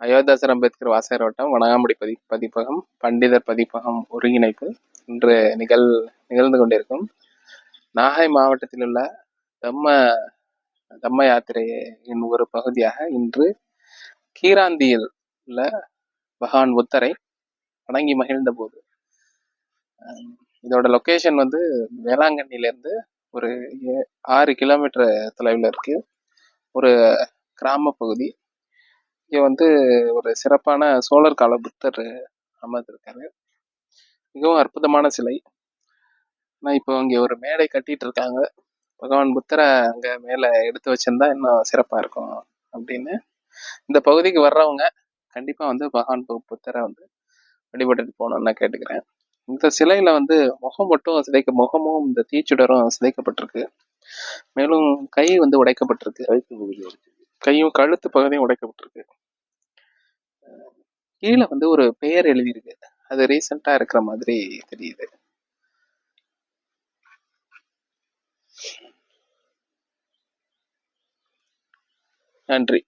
அயோத்தாசர் அம்பேத்கர் வாசகர் வட்டம் வணங்காமுடி பதி பதிப்பகம் பண்டிதர் பதிப்பகம் ஒருங்கிணைப்பு இன்று நிகழ் நிகழ்ந்து கொண்டிருக்கும். நாகை மாவட்டத்தில் உள்ள தம்ம தம்ம யாத்திரையின் ஒரு பகுதியாக இன்று கீராந்தியில் உள்ள பகவான் புத்தரை வணங்கி மகிழ்ந்த போது இதோட லொக்கேஷன் வந்து வேளாங்கண்ணிலேருந்து ஒரு ஆறு கிலோமீட்டர் தொலைவில் இருக்கு. ஒரு கிராம பகுதி. இங்கே வந்து ஒரு சிறப்பான சோழர் கால புத்தர் அமர்ந்திருக்காரு. மிகவும் அற்புதமான சிலை. ஆனால் இப்போ இங்கே ஒரு மேடை கட்டிட்டு இருக்காங்க. பகவான் புத்தரை அங்கே மேலே எடுத்து வச்சிருந்தா இன்னும் சிறப்பாக இருக்கும் அப்படின்னு. இந்த பகுதிக்கு வர்றவங்க கண்டிப்பாக வந்து பகவான் புத்தரை வந்து வழிபட்டுட்டு போகணும்னு நான் கேட்டுக்கிறேன். இந்த சிலையில வந்து முகம் மட்டும் சிதைக்க முகமும் இந்த தீச்சுடரும் சிதைக்கப்பட்டிருக்கு. மேலும் கை வந்து உடைக்கப்பட்டிருக்கு. கையும் கழுத்து பகுதியும் உடைக்கப்பட்டிருக்கு. கீழே வந்து ஒரு பெயர் எழுதியிருக்கு. அது ரீசெண்டா இருக்கிற மாதிரி தெரியுது. நன்றி.